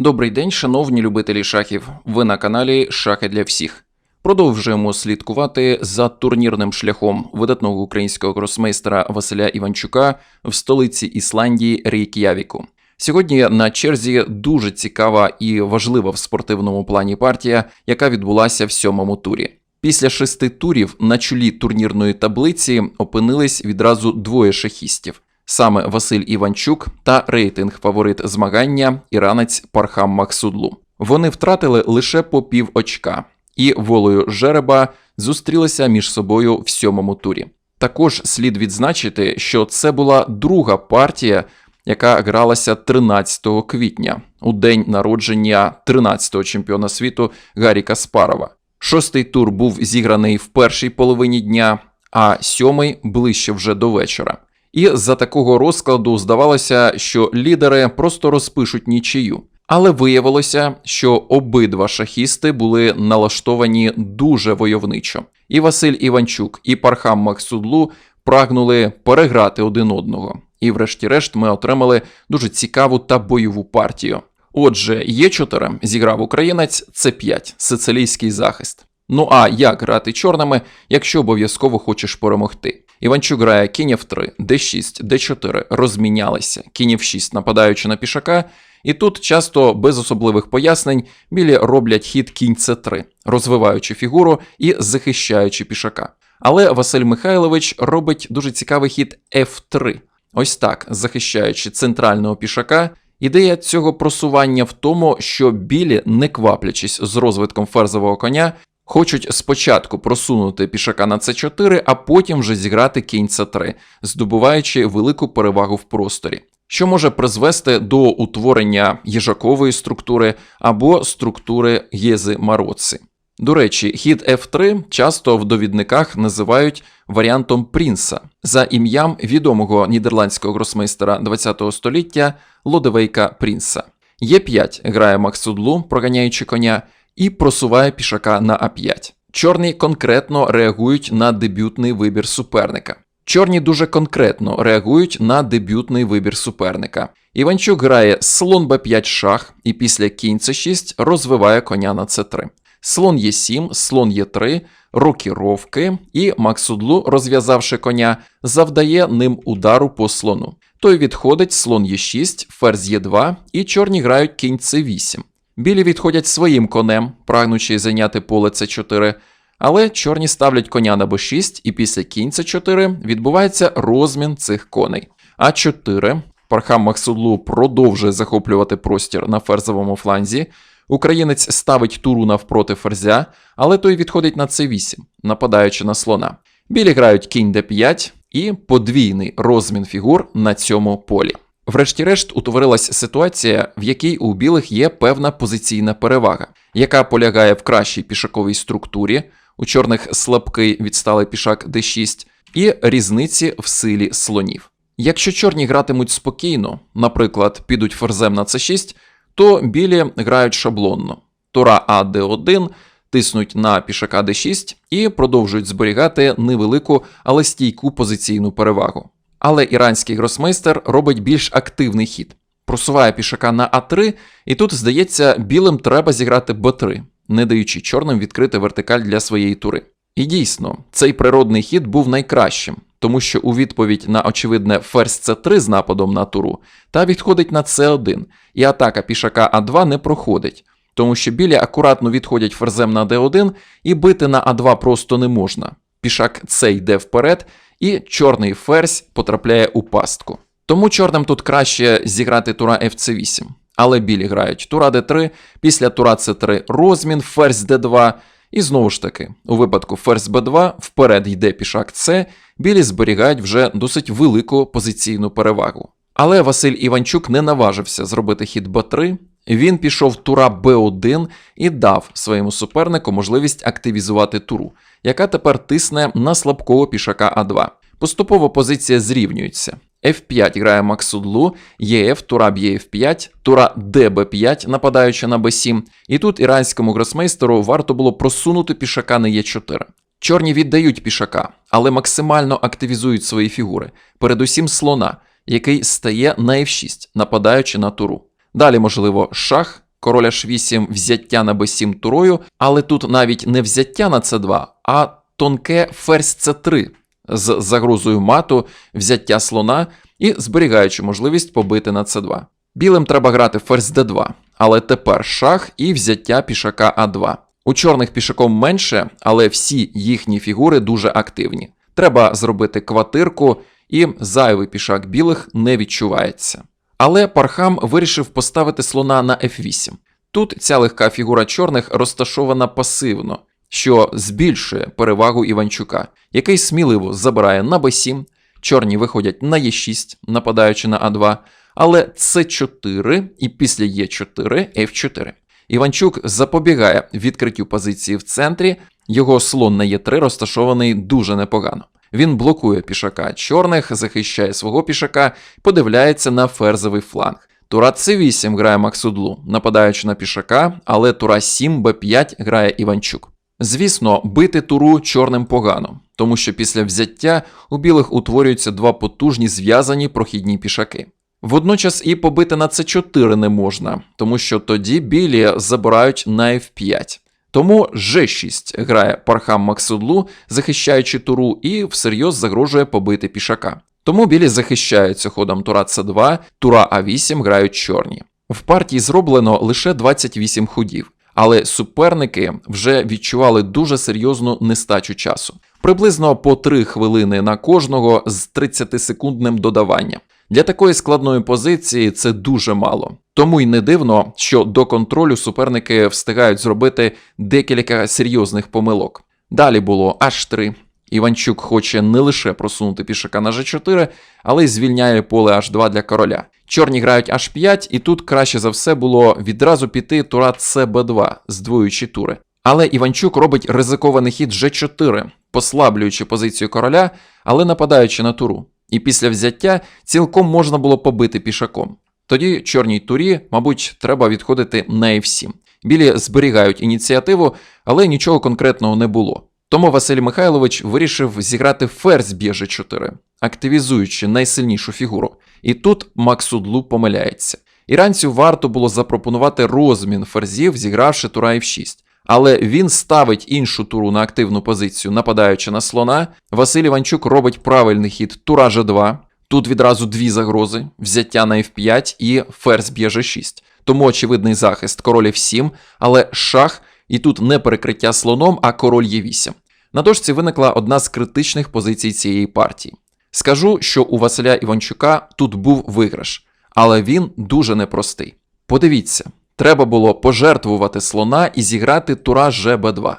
Добрий день, шановні любителі шахів. Ви на каналі Шахи для всіх. Продовжуємо слідкувати за турнірним шляхом видатного українського гросмейстера Василя Іванчука в столиці Ісландії Рейк'явіку. Сьогодні на черзі дуже цікава і важлива в спортивному плані партія, яка відбулася в сьомому турі. Після шести турів на чолі турнірної таблиці опинились відразу двоє шахістів. Саме Василь Іванчук та рейтинг фаворит змагання іранець Пархам Максудлу. Вони втратили лише по пів очка, і волею жереба зустрілися між собою в сьомому турі. Також слід відзначити, що це була друга партія, яка гралася 13 квітня, у день народження 13-го чемпіона світу Гаррі Каспарова. Шостий тур був зіграний в першій половині дня, а сьомий ближче вже до вечора. І за такого розкладу здавалося, що лідери просто розпишуть нічию. Але виявилося, що обидва шахісти були налаштовані дуже войовничо. І Василь Іванчук, і Пархам Максудлу прагнули переграти один одного. І, врешті-решт, ми отримали дуже цікаву та бойову партію. Отже, Є4 зіграв українець, це 5 сицилійський захист. Ну а як грати чорними, якщо обов'язково хочеш перемогти? Іванчук грає кінь F3, D6, D4, розмінялися, кінь F6, нападаючи на пішака, і тут часто без особливих пояснень білі роблять хід кінь C3, розвиваючи фігуру і захищаючи пішака. Але Василь Михайлович робить дуже цікавий хід F3. Ось так, захищаючи центрального пішака. Ідея цього просування в тому, що білі, не кваплячись з розвитком ферзового коня, хочуть спочатку просунути пішака на c4, а потім вже зіграти кінь c3, здобуваючи велику перевагу в просторі, що може призвести до утворення їжакової структури або структури гєзи мароци. До речі, хід F3 часто в довідниках називають варіантом Прінса за ім'ям відомого нідерландського гросмейстера ХХ століття Лодевейка Прінса. Е5 грає Максудлу, проганяючи коня, і просуває пішака на А5. Чорні конкретно реагують на дебютний вибір суперника. Чорні дуже конкретно реагують на дебютний вибір суперника. Іванчук грає слон Б5 шах і після кінь С6 розвиває коня на С3. Слон Е7, слон Е3, рокіровки, і Максудлу, розв'язавши коня, завдає ним удару по слону. Той відходить слон Е6, ферзь Е2, і чорні грають кінь С8. Білі відходять своїм конем, прагнучи зайняти поле С4, але чорні ставлять коня на Б6, і після кінь С4 відбувається розмін цих коней. А4. Пархам Максудлу продовжує захоплювати простір на ферзовому фланзі. Українець ставить туру навпроти ферзя, але той відходить на С8, нападаючи на слона. Білі грають кінь d5 і подвійний розмін фігур на цьому полі. Врешті-решт утворилась ситуація, в якій у білих є певна позиційна перевага, яка полягає в кращій пішаковій структурі, у чорних слабкий відсталий пішак d6 і різниці в силі слонів. Якщо чорні гратимуть спокійно, наприклад, підуть ферзем на c6, то білі грають шаблонно. Тура А d1 тиснуть на пішака d6 і продовжують зберігати невелику, але стійку позиційну перевагу. Але іранський гросмейстер робить більш активний хід, просуває пішака на А3, і тут, здається, білим треба зіграти Б3, не даючи чорним відкрити вертикаль для своєї тури. І дійсно, цей природний хід був найкращим, тому що у відповідь на очевидне ферзь С3 з нападом на туру, та відходить на С1, і атака пішака А2 не проходить, тому що білі акуратно відходять ферзем на Д1, і бити на А2 просто не можна. Пішак С йде вперед, і чорний ферзь потрапляє у пастку. Тому чорним тут краще зіграти тура fc8. Але білі грають тура d3, після тура c3 розмін, ферзь d2. І знову ж таки, у випадку ферзь b2 вперед йде пішак С, білі зберігають вже досить велику позиційну перевагу. Але Василь Іванчук не наважився зробити хід b3. Він пішов тура b1 і дав своєму супернику можливість активізувати туру, яка тепер тисне на слабкого пішака А2. Поступово позиція зрівнюється. F5 грає Максудлу, ЄФ, тура б'є F5, тура ДБ5, нападаючи на Б7. І тут іранському гросмейстеру варто було просунути пішака на Е4. Чорні віддають пішака, але максимально активізують свої фігури, передусім слона, який стає на F6, нападаючи на туру. Далі, можливо, шах, король h8, взяття на b7 турою, але тут навіть не взяття на c2, а тонке ферзь c3 з загрозою мату, взяття слона і зберігаючи можливість побити на c2. Білим треба грати ферзь d2, але тепер шах і взяття пішака а2. У чорних пішаком менше, але всі їхні фігури дуже активні. Треба зробити квартирку, і зайвий пішак білих не відчувається. Але Пархам вирішив поставити слона на f8. Тут ця легка фігура чорних розташована пасивно, що збільшує перевагу Іванчука, який сміливо забирає на b7, чорні виходять на e6, нападаючи на а2, але c4 і після e4 f4. Іванчук запобігає відкриттю позиції в центрі, його слон на Е3 розташований дуже непогано. Він блокує пішака чорних, захищає свого пішака, подивляється на ферзовий фланг. Тура С8 грає Максудлу, нападаючи на пішака, але Тура 7 Б5 грає Іванчук. Звісно, бити туру чорним погано, тому що після взяття у білих утворюються два потужні зв'язані прохідні пішаки. Водночас і побити на С4 не можна, тому що тоді білі забирають на F5. Тому G6 грає Пархам Максудлу, захищаючи туру, і всерйоз загрожує побити пішака. Тому білі захищаються ходом тура С2, тура А8 грають чорні. В партії зроблено лише 28 ходів, але суперники вже відчували дуже серйозну нестачу часу. Приблизно по 3 хвилини на кожного з 30-секундним додаванням. Для такої складної позиції це дуже мало. Тому й не дивно, що до контролю суперники встигають зробити декілька серйозних помилок. Далі було H3. Іванчук хоче не лише просунути пішака на G4, але й звільняє поле H2 для короля. Чорні грають H5, і тут краще за все було відразу піти тура CB2, здвоюючи тури. Але Іванчук робить ризикований хід G4, послаблюючи позицію короля, але нападаючи на туру. І після взяття цілком можна було побити пішаком. Тоді чорній турі, мабуть, треба відходити на F7. Білі зберігають ініціативу, але нічого конкретного не було. Тому Василь Михайлович вирішив зіграти ферзь б'є G4, активізуючи найсильнішу фігуру. І тут Максудлу помиляється. Іранцю варто було запропонувати розмін ферзів, зігравши тура F6. Але він ставить іншу туру на активну позицію, нападаючи на слона. Василь Іванчук робить правильний хід тура G2. Тут відразу дві загрози: взяття на F5 і ферзь б'є G6. Тому очевидний захист король F7, але шах, і тут не перекриття слоном, а король Е8. На дошці виникла одна з критичних позицій цієї партії. Скажу, що у Василя Іванчука тут був виграш, але він дуже непростий. Подивіться, треба було пожертвувати слона і зіграти тура ЖБ2.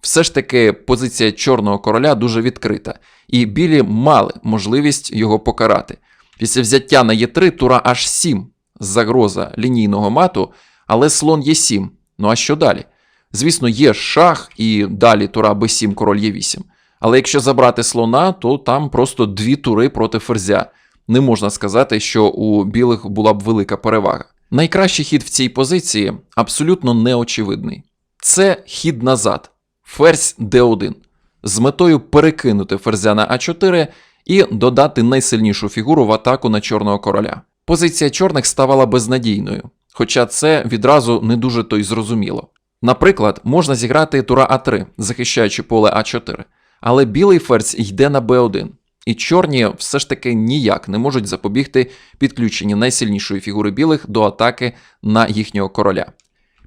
Все ж таки, позиція чорного короля дуже відкрита, і білі мали можливість його покарати. Після взяття на Е3 тура H7, загроза лінійного мату, але слон Е7. Ну а що далі? Звісно, є шах і далі тура Б7, король Е8. Але якщо забрати слона, то там просто дві тури проти ферзя. Не можна сказати, що у білих була б велика перевага. Найкращий хід в цій позиції абсолютно неочевидний. Це хід назад, ферзь d1, з метою перекинути ферзя на А4 і додати найсильнішу фігуру в атаку на чорного короля. Позиція чорних ставала безнадійною, хоча це відразу не дуже то й зрозуміло. Наприклад, можна зіграти тура А3, захищаючи поле А4, але білий ферзь йде на Б1, і чорні все ж таки ніяк не можуть запобігти підключенню найсильнішої фігури білих до атаки на їхнього короля.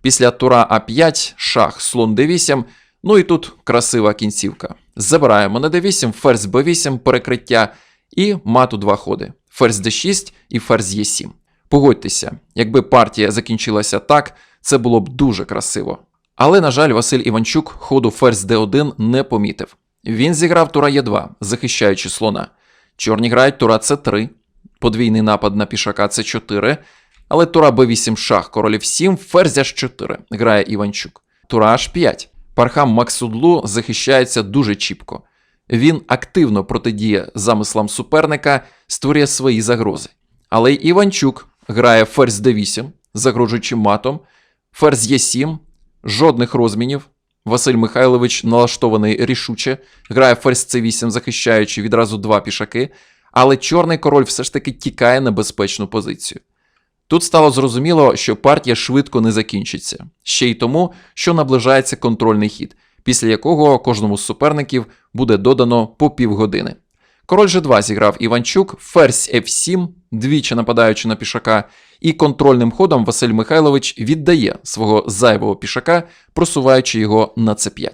Після тура А5, шах, слон Д8, ну і тут красива кінцівка. Забираємо на Д8, ферзь Б8, перекриття і мату два ходи: ферзь Д6 і ферзь Е7. Погодьтеся, якби партія закінчилася так, це було б дуже красиво. Але, на жаль, Василь Іванчук ходу ферзь d1 не помітив. Він зіграв тура Е2, захищаючи слона. Чорні грають тура С3, подвійний напад на пішака С4, але тура Б8 шах, королів 7, ферзь H4 грає Іванчук. Тура H5. Пархам Максудлу захищається дуже чіпко. Він активно протидіє замислам суперника, створює свої загрози. Але й Іванчук грає ферзь d8, загрожуючи матом, ферзь Е7, жодних розмінів. Василь Михайлович налаштований рішуче, грає ферзь c8, захищаючи відразу два пішаки, але чорний король все ж таки тікає на безпечну позицію. Тут стало зрозуміло, що партія швидко не закінчиться, ще й тому, що наближається контрольний хід, після якого кожному з суперників буде додано по півгодини. Король G2 зіграв Іванчук, ферзь F7, двічі нападаючи на пішака, і контрольним ходом Василь Михайлович віддає свого зайвого пішака, просуваючи його на c5.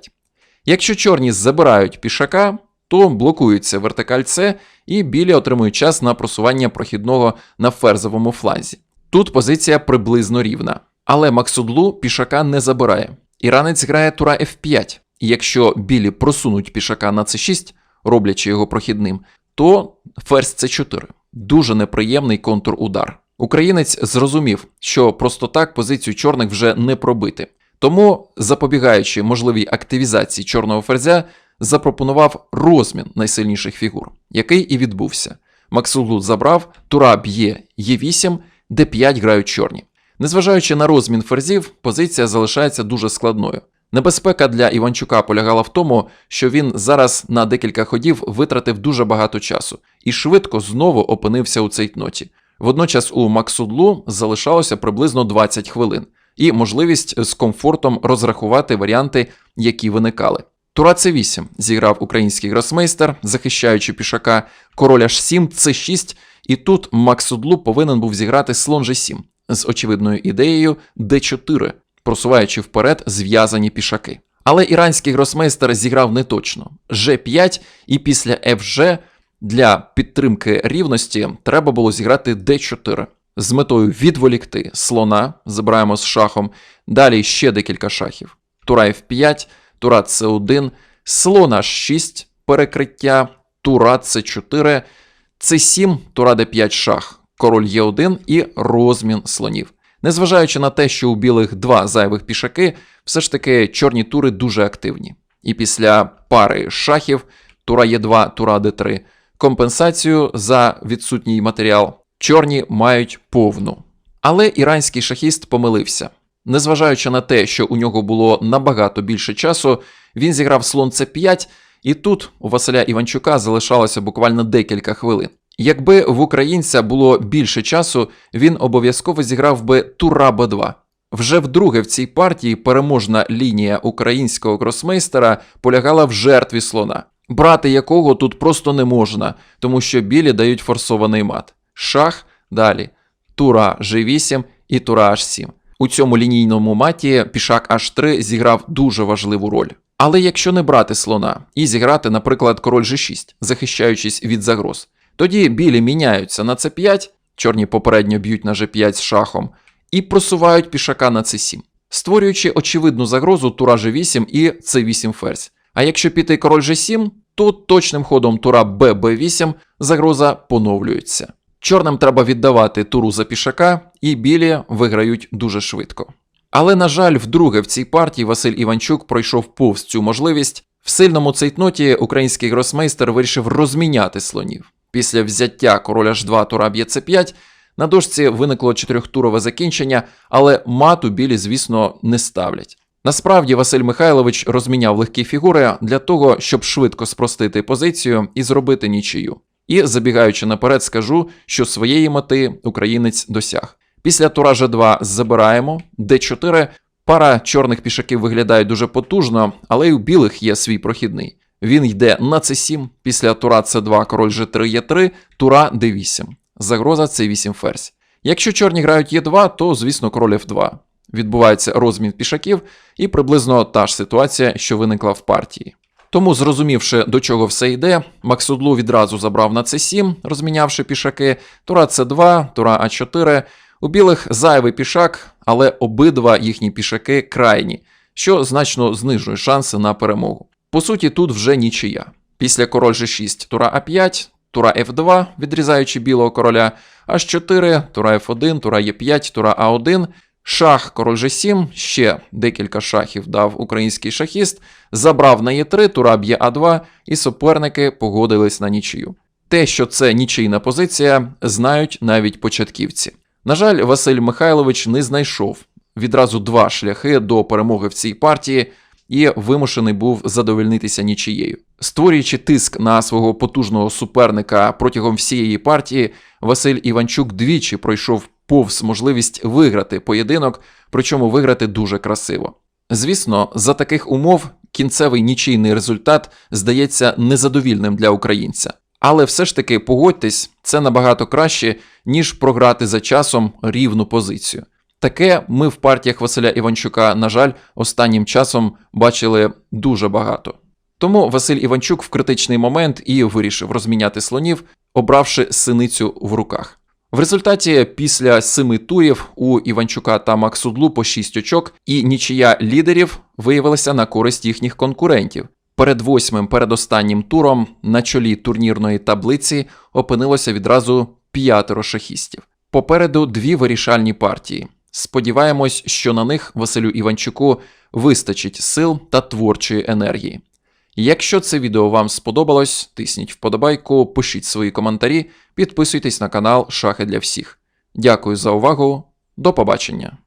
Якщо чорні забирають пішака, то блокується вертикаль С, і білі отримують час на просування прохідного на ферзовому фланзі. Тут позиція приблизно рівна. Але Максудлу пішака не забирає. Іранець грає тура F5, і якщо білі просунуть пішака на c6, роблячи його прохідним, то ферзь c4. Дуже неприємний контрудар. Українець зрозумів, що просто так позицію чорних вже не пробити. Тому, запобігаючи можливій активізації чорного ферзя, запропонував розмін найсильніших фігур, який і відбувся. Максуглу забрав, тура б'є Е8, Д5 грають чорні. Незважаючи на розмін ферзів, позиція залишається дуже складною. Небезпека для Іванчука полягала в тому, що він зараз на декілька ходів витратив дуже багато часу і швидко знову опинився у цейтноті. Водночас у Максудлу залишалося приблизно 20 хвилин, і можливість з комфортом розрахувати варіанти, які виникали. Тура С8 зіграв український гросмейстер, захищаючи пішака, король H7, С6, і тут Максудлу повинен був зіграти слон G7 з очевидною ідеєю D4, просуваючи вперед зв'язані пішаки. Але іранський гросмейстер зіграв неточно G5, і після FG для підтримки рівності треба було зіграти D4 з метою відволікти слона, забираємо з шахом, далі ще декілька шахів. Тура F5, тура С1, слон H6, перекриття, тура С4, С7, тура Д5 шах, король Е1 і розмін слонів. Незважаючи на те, що у білих два зайвих пішаки, все ж таки чорні тури дуже активні. І після пари шахів, тура Е2, тура Д3, компенсацію за відсутній матеріал чорні мають повну. Але іранський шахіст помилився. Незважаючи на те, що у нього було набагато більше часу, він зіграв слон С5, і тут у Василя Іванчука залишалося буквально декілька хвилин. Якби в українця було більше часу, він обов'язково зіграв би тура Б2. Вже вдруге в цій партії переможна лінія українського гросмейстера полягала в жертві слона, брати якого тут просто не можна, тому що білі дають форсований мат. Шах далі, тура G8 і тура H7. У цьому лінійному маті пішак H3 зіграв дуже важливу роль. Але якщо не брати слона і зіграти, наприклад, король G6, захищаючись від загроз, тоді білі міняються на c5, чорні попередньо б'ють на g5 з шахом, і просувають пішака на c7, створюючи очевидну загрозу тура g8 і c8 ферзь. А якщо піти король g7, то точним ходом тура bb8 загроза поновлюється. Чорним треба віддавати туру за пішака, і білі виграють дуже швидко. Але, на жаль, вдруге в цій партії Василь Іванчук пройшов повз цю можливість. В сильному цейтноті український гросмейстер вирішив розміняти слонів. Після взяття короля H2 тура б'є c5 на дошці виникло чотирьохтурове закінчення, але мату білі, звісно, не ставлять. Насправді Василь Михайлович розміняв легкі фігури для того, щоб швидко спростити позицію і зробити нічию. І забігаючи наперед, скажу, що своєї мети українець досяг. Після тура G2 забираємо, d4 пара чорних пішаків виглядає дуже потужно, але й у білих є свій прохідний. Він йде на c7, після тура c2 король g3 e3, тура d8. Загроза c8 ферзь. Якщо чорні грають e2, то, звісно, король f2. Відбувається розмін пішаків, і приблизно та ж ситуація, що виникла в партії. Тому, зрозумівши, до чого все йде, Максудлу відразу забрав на c7, розмінявши пішаки, тура c2, тура а4. У білих зайвий пішак, але обидва їхні пішаки крайні, що значно знижує шанси на перемогу. По суті, тут вже нічия. Після король G6, тура А5, тура F2, відрізаючи білого короля, H4, тура F1, тура Е5, тура А1, шах, король G7, ще декілька шахів дав український шахіст, забрав на Е3, тура б'є А2, і суперники погодились на нічию. Те, що це нічийна позиція, знають навіть початківці. На жаль, Василь Михайлович не знайшов відразу два шляхи до перемоги в цій партії і вимушений був задовольнитися нічією. Створюючи тиск на свого потужного суперника протягом всієї партії, Василь Іванчук двічі пройшов повз можливість виграти поєдинок, причому виграти дуже красиво. Звісно, за таких умов кінцевий нічийний результат здається незадовільним для українця. Але все ж таки погодьтесь, це набагато краще, ніж програти за часом рівну позицію. Таке ми в партіях Василя Іванчука, на жаль, останнім часом бачили дуже багато. Тому Василь Іванчук в критичний момент і вирішив розміняти слонів, обравши синицю в руках. В результаті після семи турів у Іванчука та Максудлу по 6 очок, і нічия лідерів виявилася на користь їхніх конкурентів. Перед восьмим передостаннім туром на чолі турнірної таблиці опинилося відразу п'ятеро шахістів. Попереду дві вирішальні партії. Сподіваємось, що на них Василю Іванчуку вистачить сил та творчої енергії. Якщо це відео вам сподобалось, тисніть вподобайку, пишіть свої коментарі, підписуйтесь на канал Шахи для всіх. Дякую за увагу, до побачення!